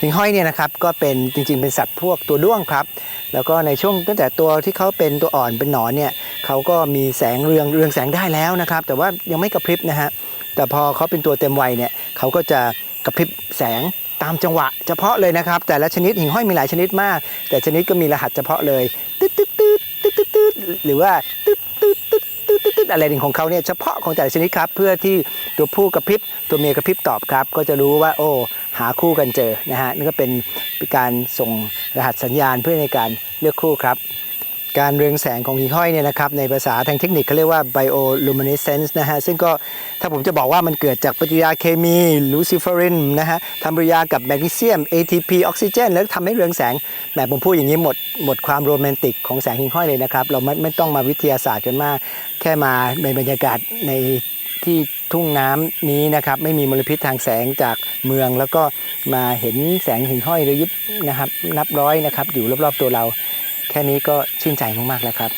หิ่งห้อยเนี่ยนะครับก็เป็นจริงๆ เป็นสัตว์พวกตัวด้วงครับ แล้วก็ในช่วงตั้งแต่ตัวที่เขาเป็นตัวอ่อนเป็นหนอนเนี่ยเขาก็มีแสงเรืองเรืองแสงได้แล้วนะครับ แต่ว่ายังไม่กระพริบนะฮะแต่พอเขาเป็นตัวเต็มวัยเนี่ยเขาก็จะกระพริบแสงตามจังหวะเฉพาะเลยนะครับ แต่ละชนิดหิ่งห้อยมีหลายชนิดมาก แต่ชนิดก็มีรหัสเฉพาะเลยตึ๊ดตึ๊ดตึ๊ดตึ๊ดตึ๊ดตึ๊ดหรือว่าตึ๊ดตึ๊ดตึ๊ดตึ๊ดตึ๊ดตึ๊ดอะไรหนึ่งของเขาเนี่ยเฉพาะของแต่ละชนิดครับ เพื่อที่ตัวผู้กระพริบตัวเมียกระพริบตอบครับ ก็จะรู้ว่าโอ้ หาคู่กันเจอนะฮะนี่นก็เป็นการส่งรหัสสัญญาณเพื่อในการเลือกคู่ครับ การเรืองแสงของหิ่งห้อยเนี่ยนะครับในภาษาทางเทคนิคเขาเรียกว่า bioluminescence นะฮะซึ่งก็ถ้าผมจะบอกว่ามันเกิดจากปฏิกิริยาเคมีลูซิเฟอรินนะฮะทำปฏิกิริยากับแมกนีเซียม ATP ออกซิเจน แล้วทำให้เรืองแสงแหมผมพูดอย่างนี้หมดหมดความโรแมนติกของแสงหิ่งห้อยเลยนะครับ เราไม่ไม่ต้องมาวิทยาศาสตร์กันมาก แค่มาในบรรยากาศใน ที่ทุ่งน้ำนี้นะครับไม่มีมลพิษทางแสงจากเมือง แล้วก็มาเห็นแสงหิ่งห้อยระยิบนะครับ นับร้อยนะครับ อยู่รอบๆตัวเรา แค่นี้ก็ชื่นใจมากๆแล้วครับ